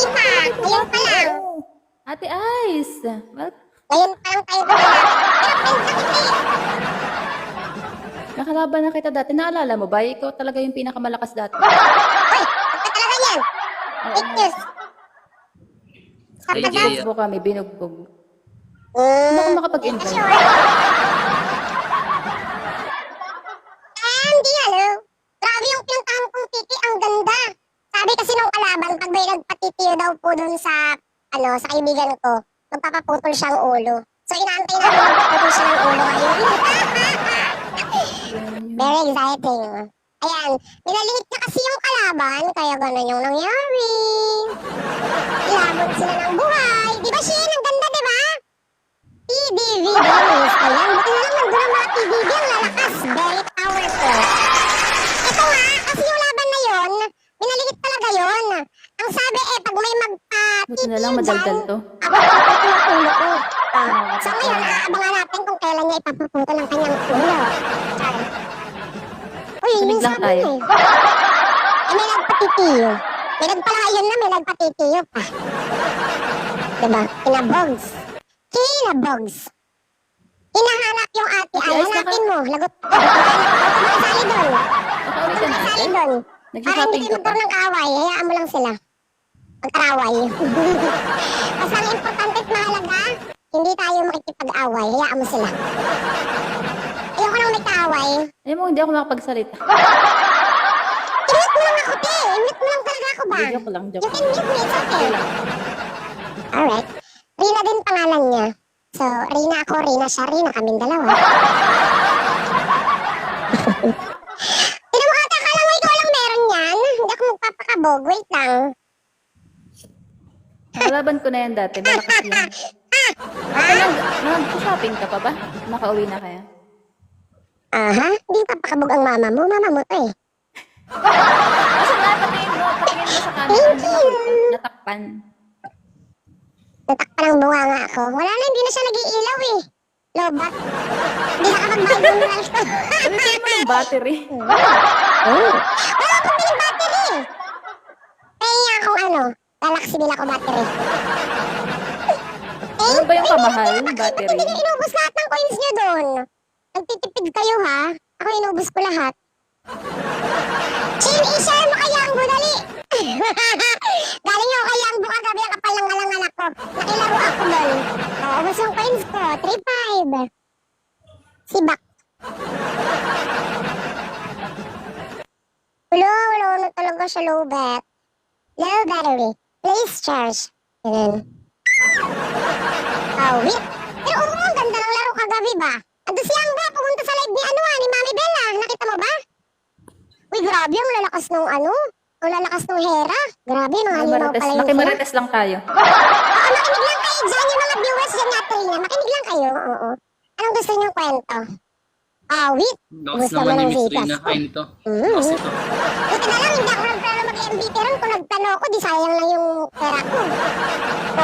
Hindi pa. Ngayon pa lang. Ate Ice! Well, Ngayon pa lang tayo eh. nakalaban na kita dati. Naalala mo ba? Ikaw talaga yung pinakamalakas dati. Uy, ka talaga yan. Fake news. Stop Ay, ka. Jay. kami, binugbog. Mm, Hindi ako makapag-invite. Sure. Andy, ano? Grabe yung pinuntahan kong titi. Ang ganda. Sabi kasi nung kalaban, pag may nagpatitiyo daw po dun sa, ano, sa kaibigan ko, magpapaputol siyang ulo. So, inaantay namin magpaputol siya ulo ngayon. Very exciting. Ayan, minaliit na kasi yung kalaban, kaya gano'n yung nangyari. Ilabot sila ng buhay. Di ba, Shin? Ang ganda, di ba? PBV na lang madaldal to. Ako ang ulo ko. Ah, so ngayon, aabangan natin kung kailan niya ipapaputol ang kanyang ulo. Uy, yun lang sabi tayo. niya eh. Eh, may nagpatitiyo. May nagpalayon na, may nagpatitiyo pa. Diba? Kinabogs. Kinabogs. Hinahanap yung ate ay, hanapin mo. Lagot. Makasali doon. Nakauwi ka na Masali ate? doon. Para hindi ka pa? magkaroon ng away, hayaan mo lang sila. Magkaraway. Basta ang importante at mahalaga, hindi tayo makikipag-away, hayaan mo sila. Ayoko nang may kaaway. Alam mo, hindi ako makapagsalita. I-mute mo lang ako, te. I-mute mo lang talaga ako ba? Hindi, joke lang, You joke can mute me, it's okay. Alright. Rina din pangalan niya. So, Rina ako, Rina siya, Rina kaming dalawa. Tino mo ata, akala mo ikaw lang meron yan? Hindi ako magpapakabog. Wait lang. Nakalaban ko na yan dati. Malakas yan. Ate, nag, nag-shopping ka pa ba? Nakauwi na kaya? Aha, hindi papakabog ang mama mo. Mama mo to eh. Kasi nga, patingin mo, patingin mo sa ako natakpan. Natakpan ang bunga nga ako. Wala na, hindi na siya nag-iilaw eh. Lobat. Hindi nakapag-buy mineral ko. Sabi mo ng battery. oh. Wala akong bilang battery. Kaya akong ano, Galaxy din ako battery. Ano ba yung kamahal Bakit battery? hindi niyo inubos lahat ng coins niyo doon? Nagtitipid kayo ha? Ako inubos ko lahat. Chin, i-share mo kay Yangbo, dali! Galing ako kay Yangbo kagabi ang kapal ng alang-anak ko. Nakilaro ako doon. Oo, ubos yung coins ko. 3-5. Si Bak. Wala, wala na talaga siya low bat. Low battery. Please charge. Ganun. Oh, wait. Pero oo, ang ganda ng laro kagabi ba? Ando si Angga, pumunta sa live ni ano ah, ni Mami Bella. Nakita mo ba? Uy, grabe, ang lalakas nung ano. Ang lalakas nung Hera. Grabe, mga limaw pala yung sila. makimarites lang tayo. Oo, makinig lang kayo dyan, yung mga viewers dyan nga, Trina. Makinig lang kayo, oo. Anong gusto niyong kwento? Ah, wait. Lakas Gusto mo naman ni ng Miss Vitas. Rina. Kain ito. Mm. Lakas ito. Buti na lang, hindi ako nagplano ako, di sayang lang yung pera ko.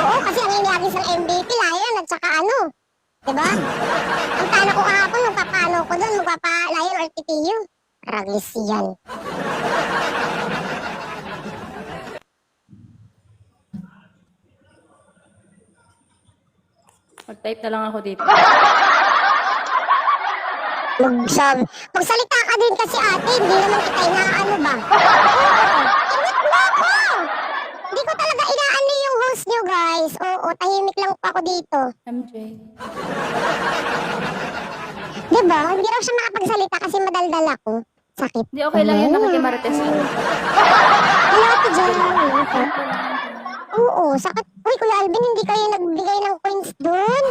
Oo, kasi ang iniyagis ng MVP, lion at saka ano. Diba? Ang plano ko kahapon, magpapano ko doon, magpapa-lion or TPU. Ragis yan. Mag-type na lang ako dito. Magsab magsalita ka din kasi ate, hindi naman kita inaano ba? Imit mo ako! Hindi ko talaga inaano yung host nyo guys. Oo, tahimik lang ako dito. MJ. Diba? Hindi raw siya makapagsalita kasi madaldal ako. Sakit. Hindi, okay lang yan. Nakikimarites lang. Wala ko dyan. Oo, sakit. Uy, Kuya Alvin, hindi kayo nagbigay ng coins dun.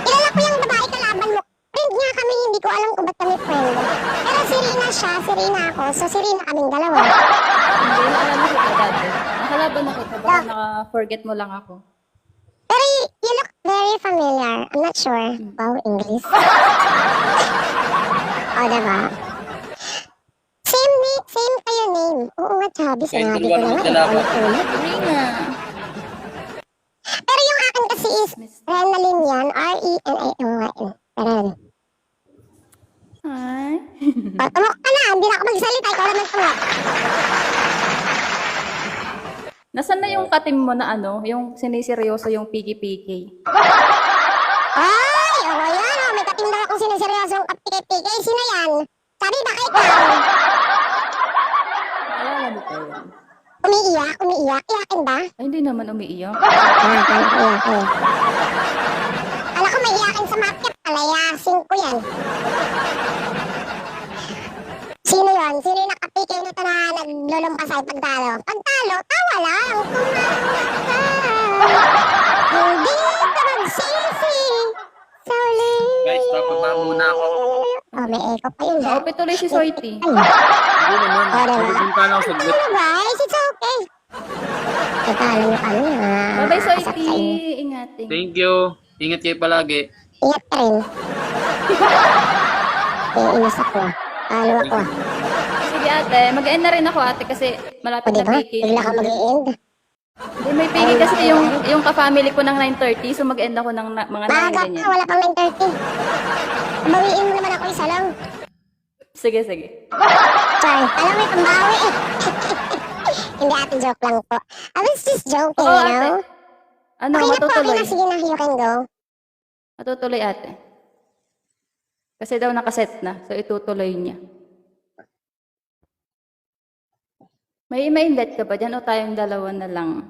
Kilala ko yung babae kalaban mo. Friend nga kami, hindi ko alam kung ba't kami friend. Pero si Rina siya, si Rina ako. So si Rina kaming dalawa. Hindi, naalala ko ka dati. Nakalaban na kita. Baka naka-forget mo lang ako. Pero you look very familiar. I'm not sure. Wow, English. o, diba? Same name, same kayo name. Oo nga, Kayong sinabi ko na nga. ulit-ulit. Rina. Pero yung akin kasi is. Renalyn yan. E R-E-N-A-L-Y-N. Ren. Hi. O, tumok ka na. Hindi na ako magsalita. Ikaw naman tumok. Nasaan na yung katim mo na ano, yung siniseryoso yung piki-piki? Ay, oo yan. Oh. May katinda akong siniseryosong kapike-pike. Sino yan? Sabi ba kay ikaw? Alala mo pa yun? Umiiyak, umiiyak. Iyakin ba? Ay, hindi naman umiiyak. Ah, kaya ko ko may iyakin sa market. Palayasin ko yan. Sino yon? Sino yung nakapike nito na naglulumpasay pagtalo? Pagtalo, tawa lang. Kumawa ka. Hindi ka magsisi. Sa uli. Guys, bababa muna ako. Oh, may echo pa yun. ha? Ope tuloy si Soiti. Ay, Hindi naman. Oh, diba? Pupunta lang ako saglit. ano guys? It's okay. Tatalo yung ano ha. Bye-bye, Kasap Soiti. Ingating. Thank you. Ingat kayo palagi. Ingat ka rin. Iinis ako. Ano ako? Sige ate, mag-end na rin ako ate kasi O malapit na diba? Bigla ka mag-i-end. Hindi, may piki kasi yung, yung ka-family ko ng 9.30, so mag-end ako ng na, mga 9 Maaga pa, ganyan. wala pang 9.30. Bawiin mo naman ako isa lang. Sige, sige. Sorry, alam mo itong bawi eh. Hindi ate, joke lang po. I was just joking, Oo, you ate. know? Ano, okay na po, okay matutuloy. na. Sige na, you can go. Matutuloy ate. Kasi daw nakaset na, so itutuloy niya. May ma-invite ka ba dyan o tayong dalawa na lang?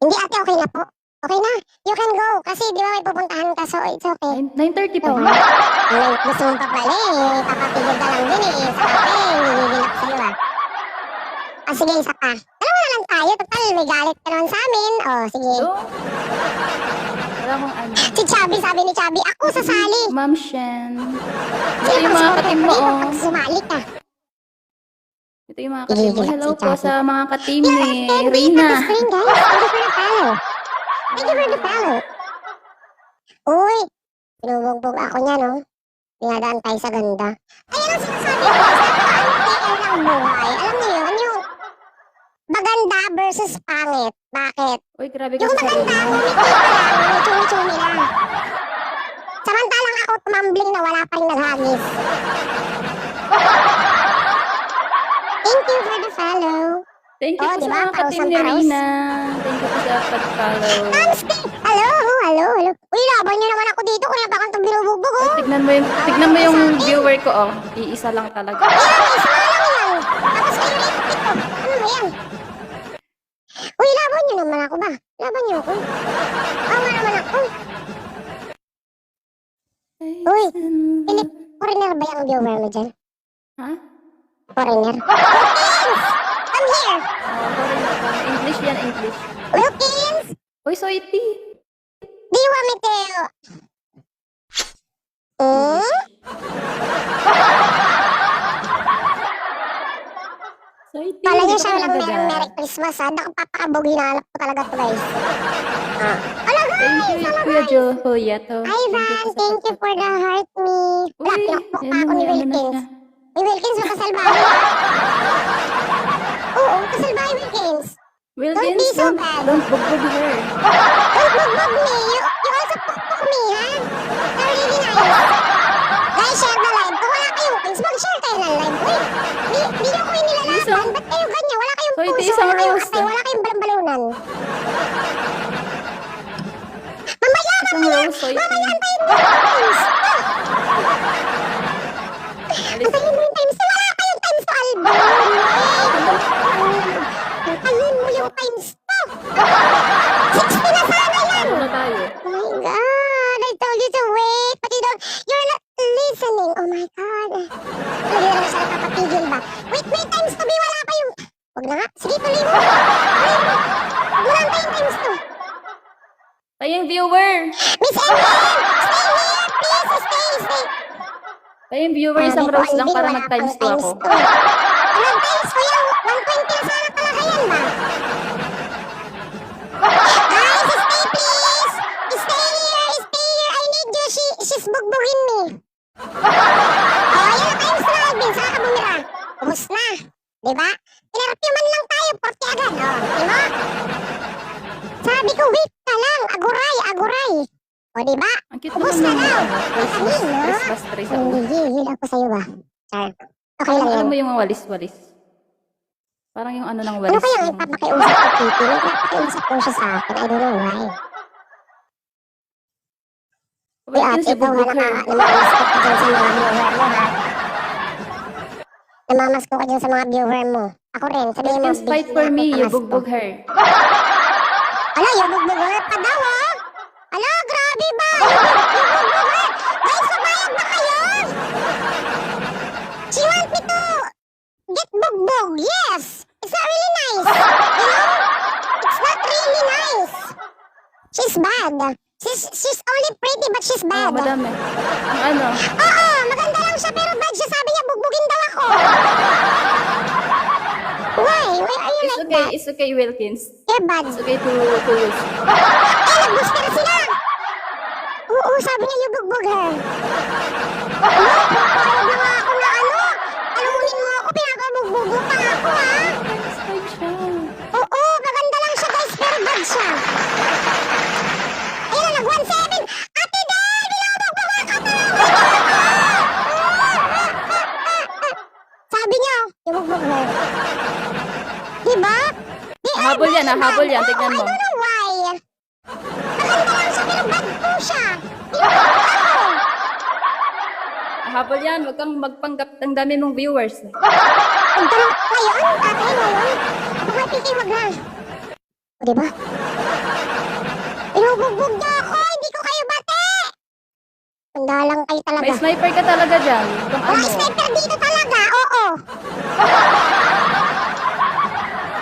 Hindi ate, okay na po. Okay na, you can go. Kasi di ba may pupuntahan ka, so it's okay. Nine- 9.30 pa yun. Ay, gusto mo pa pala eh. Papapigil ka lang din eh. Sa kape, nagigil ako sa'yo ah. Ah, sige, isa pa. Dalawa na lang tayo. Total, may galit ka naman sa amin. Oh, sige. Wala akong ano. Si Chubby, sabi ni Chubby, ako sasali. Ma'am Shen. Ito yung mga katim mo, oh. sumali ka? Ito yung mga katim mo. Hello po sa mga katim ni Rina. Thank you for the follow. Thank you for the follow. Uy, pinubugbog ako niya, no? Dinadaan tayo sa ganda. Ayan ang sinasabi ko, buhay. Alam niyo yun, yung maganda versus pangit. Bakit? Uy, grabe ka Yung maganda, ngumiti ka lang, chumi-chumi lang. Samantalang ako tumambling na wala pa rin naghagis. Thank you for the follow. Thank you Oh, po di sa mga katim ni. Rina. Thank you po sa pag-follow. Hello, hello, hello. Uy, laban niyo naman ako dito. Kaya baka itong binubugbog, oh. Tignan mo yung, tignan mo yung viewer ko, oh. Iisa lang talaga. Yan, isa lang yan. Tapos kayo rin. Ano mo yan? Niyo naman ako ba? Laban niyo ako. Awa naman ako. Uy, Philip, foreigner ba yung viewer mo dyan? Ha? Foreigner? Wilkins! Come here! Sorry. English yan, English. Wilkins! Uy, Soiti. Do you want me to... Hmm? Soiti. Kala niya hindi siya walang nagaga. merong Merry Christmas ha. Nakapapakabog hinalap ko talaga to guys. Ah. Thank guys! you, Ala Kuya! Jo. Kuya to. Hi Van! Thank you for the heart me. Wala, pinakpok pa yan ako na, ni ano na Wilkins. Ni Wilkins, makasalbahe ha. Oo, kasalbahe Wilkins. Wilkins, be so don't, bad. don't bugbog her. Don't bugbog me. You, you also pukpok me ha. You're really nice. Guys, share the live. Kung wala kayong pins, mag-share kayo ng live. Uy, di, di niyo ko inilalaban. Isang- Ba't kayo ganyan? Di puso, isang wala rose na. wala kayong balambalunan. Mamaya, Isang rose, Soiti. mamaya, antayin mo. Antayin mo yung times. Wala kayong times to, Albo. Antayin mo yung times to. 60 na sana yan. Ano na tayo? Oh my God, I told you to wait, but you don't, you're not listening. Oh my God. Lagi na naman siya nagpapapigil ba? Wait, wait, times to be, wala pa yung... Huwag na nga, sige, tuloy mo. Tuloy mo. Huwag mo lang tayong times to. Tayong viewer. Miss Emily, stay here, please, stay, stay. Tayong viewer, isang Sabi ko, rose lang para mag-times pang 2 ako. two. Ano, times ko yung 120 na sana talaga yan ba? Guys, stay please! Stay here, stay here. I need you. She, she's bugbugin me. Oh, yan ang times na, Alvin. Saka ka bumira. Ubus na. Diba? Pinarapyo man lang tayo, porte agad. Oh, diba? Sabi ko, wait ka lang. Aguray, aguray. O, diba? Ang cute Ubus naman na ng daw. ano, Christmas, Kanina. Christmas yun ako sa'yo ba? Char. Okay lang alam mo yung walis-walis. Parang yung ano ng Ano walis. kaya ang mo. ipapakiusap ko, Titi? Ipapakiusap ko siya sa akin. I don't know why. Uy, yun ate, si ikaw ha, Bugbog her. naka- namamasko ka dyan sa mga viewer mo, ha? Namamasko ka dyan sa mga viewer mo. Ako rin, sabihin mo. Wilkins, fight for me, you bugbog her. Ala, yung bugbugar pa daw, oh! Ala, grabe ba? Yung bugbugar! Guys, pabayag ba kayo? She want me to get bugbog, yes! It's not really nice, you know? It's not really nice. She's bad. She's, she's only pretty but she's Oh, bad. madami. Ang ano, Oo, maganda lang siya pero bad siya. Sabi niya, bugbugin daw ako. Why? Why are you it's like okay, that? it's okay, Wilkins. You're bad. It's okay to, to lose. Eh, nag-booster na sila! Oo, sabi niya yung bugbog her. Ano? Na nga ako na ano? Talunin mo ako, pa nga ako ha? Siya. Oo, maganda lang siya guys, pero bad siya. Ayun na, nag-1-7! Ate Del! Binabugbog ako! Sabi niya, bugbog her. Diba? Di, Habol yan, ah, habol yan, Oo, tignan mo. I don't know why. Maganda lang siya, pero bad po siya. Ako. Habol yan, huwag kang magpanggap. Ang dami mong viewers. Ang tanong, ngayon, tatay ngayon, kapag may piki, wag na. O, diba? Inubugbog niyo ako, hindi ko kayo bate! Tanda lang kayo talaga. May sniper ka talaga dyan. Kung Mga ano. sniper dito talaga, oo.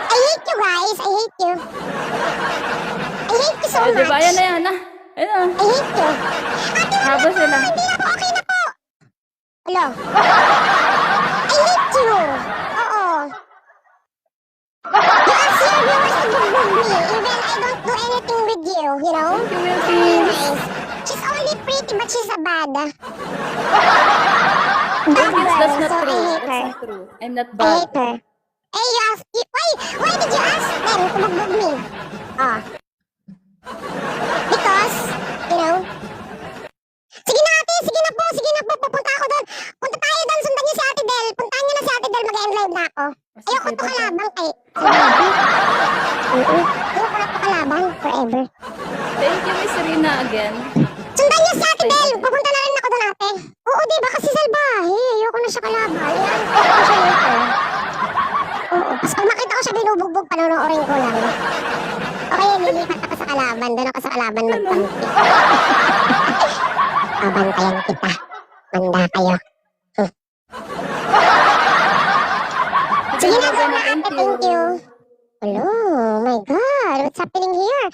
I hate you guys, I hate you. I hate you so Oh, much. diba? Ayan na yan, ah. Ayan na. I hate you. Ate, wag Habol sila. Hindi na po, okay na po. Hello. I hate you. Oo. You your viewers to me, even I don't do anything with you, you know? But she's a bad. Bad girl, that's not so I true. hate That's her. not true. I'm not I bad. hate her. Hey, you ask, you, why, why did you ask them to bugbog me? Ah. Because, you know, Sige na ate, sige na po, sige na po, pupunta ako doon. Punta tayo doon, sundan niyo si Ate Del. Puntahan niyo na si Ate Del, mag-end live na ako. Ayoko to kalabang kay... Ayoko na to kalabang forever. Thank you, Miss Serena, again. Sundan niyo si Ate Del, pupunta na rin ako doon ate. Oo, di ba kasi salbahe, ayoko na siya kalaban. Iyan, ko siya later. Oo, tapos pag makita ko siya binubugbog, panonoodin ko lang. Okay, lilipat ako sa kalaban, doon ako sa kalaban magpampi. Babantayan kita. Manda kayo. Sige na, go na ate, thank you. Hello, my God, what's happening here?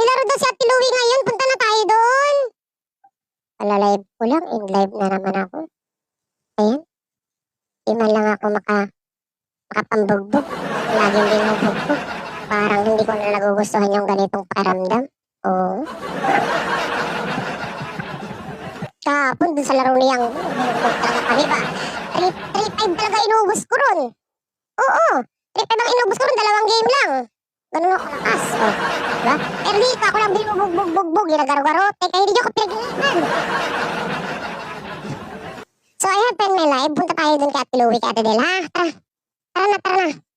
May laro daw si Ate Louie ngayon, punta na tayo doon. Alalive ko lang, in live na naman ako. Ayan. Di man lang ako maka, makapambugbog. Laging binubugbog. Parang hindi ko na nagugustuhan yung ganitong paramdam. Oo. Kahapon dun sa laro niyang binugbog talaga kami ba? 3-5 talaga inubos ko ron. Oo. 3-5 ang inubos ko ron, dalawang game lang. Ganun ako lakas. Oh. Diba? Pero dito ako lang binubugbog-bugbog, ginagaro-garote, kaya hindi ako pinag-iipan. So, ayan, pen may live. Punta tayo dun kay Ate Louie, kay Ate Del, ha? Tara. Tara na, tara na.